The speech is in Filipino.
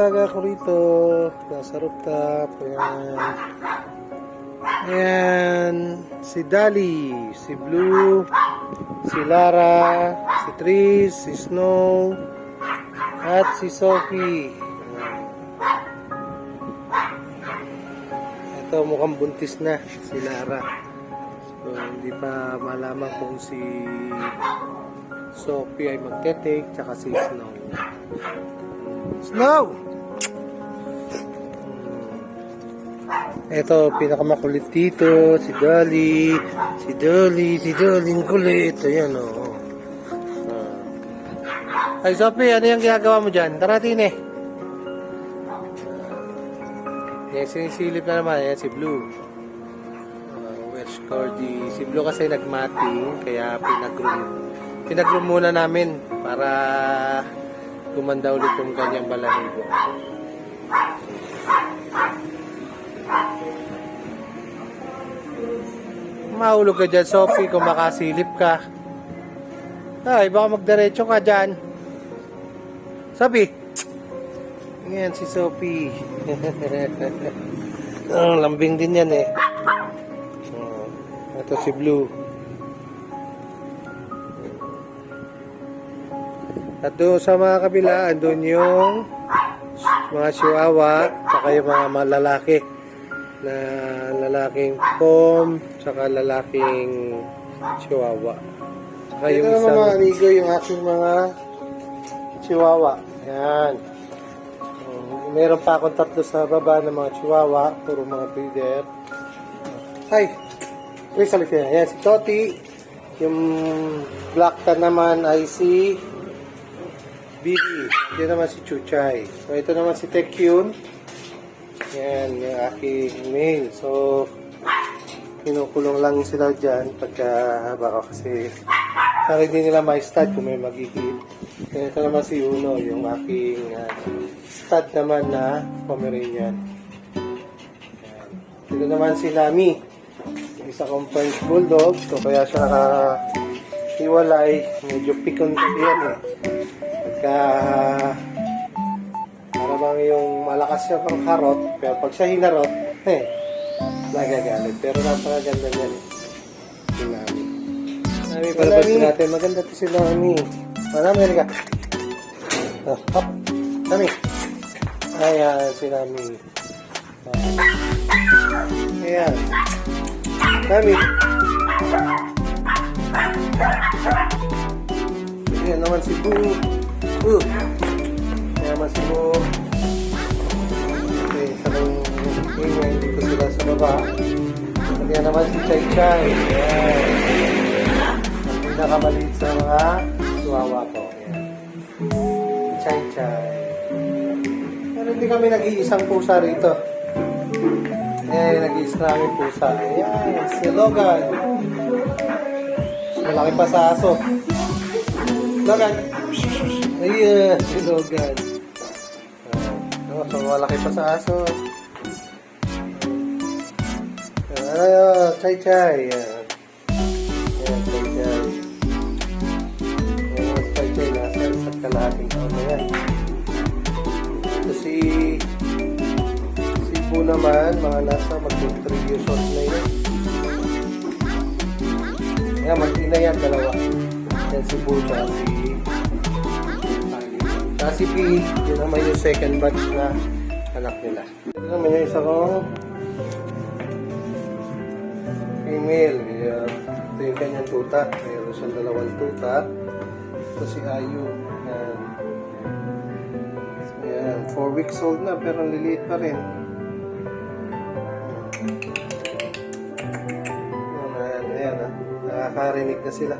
Alaga ko rito. Nasa rooftop. Ayan. Ayan. Si Dali. Si Blue. Si Lara. Si Tris. Si Snow. At si Sophie. Ito mukhang buntis na. Si Lara. So, hindi pa malaman kung si Sophie ay magte-take tsaka si Snow. Snow! Ito, pinakamakulit dito, si Dolly, si Dolly, si Dolly, ang kulit. Ayan, o. Oh. Ah. Ay, Sophie, ano yung ginagawa mo dyan? Tara, din eh. Yan, sinisilip na naman. Yan, si Blue. Uh, Welsh Cordy. Si Blue kasi nagmating, kaya pinag-room. Pinag-room muna namin para gumanda ulit yung kanyang balahibo. Mahulog ka dyan, Sophie, kung makasilip ka. Ay, baka magdiretso ka dyan. Sabi. Yan, si Sophie. oh, lambing din yan eh. Oh, ito si Blue. At doon sa mga kabila, andun yung mga chihuahua, saka yung mga malalaki na lalaking pom, saka lalaking chihuahua. Saka yung Ito isang... naman, mga amigo, yung aking mga chihuahua. Yan. Um, meron pa akong tatlo sa baba ng mga chihuahua, puro mga breeder. Ay! Uy, salit yan. Yan, si Toti. Yung black tan naman ay si Bibi. Ito naman si Chuchay. So, ito naman si Tekyun. Yan, yung aking mail. So, kinukulong lang sila dyan pagka baka kasi para hindi nila ma-stud kung may magiging. Yan, ito naman si Uno, yung aking uh, stud naman na Pomeranian. Yan. Ito naman si Lami. Isa kong French Bulldog. So, kaya siya nakahiwalay. Medyo pikon yan eh. Pagka para bang yung malakas siya pang karot, pero pag siya hinarot, eh, nagagalit. Pero napakaganda niyan eh. Si Nami. Nami, palabas natin. Maganda to si Nami. Ah, Nami, halika. Ah, hop. Nami. Ayan, si Nami. Ah. Ayan. Nami. Ayan naman si Boo. Ayan naman si Boo. Okay, sa kong ingay dito sila sa baba. Yan naman si Chay Chay. Ayan. Ang pinakamaliit sa mga chihuahua ko. Ayan. Chay Chay. Pero hindi kami nag-iisang pusa rito. Eh, nag-iisa namin pusa. Ayan, si Logan. Malaki pa sa aso. Logan. Ayan, si Logan. Uh, so, malaki pa sa aso. Ayan, chay chay. Ayan, Ayan, chay chay. Ayan, chay chay. Nasa isa't kalahating taon na yan. Ito si si Po naman, mga nasa mag 3 years old na yun. Ayan, mag-ina yan, dalawa. Yan si Po, tsaka si P, yun naman yung second batch na anak nila. Ito naman yung isa kong female. Ito yung kanyang tuta. Mayroon siyang dalawang tuta. Ito si Ayu. Yan. Yan. 4 weeks old na pero liliit pa rin. Ayan, ayan, ayan. ah. Nakakarinig na sila.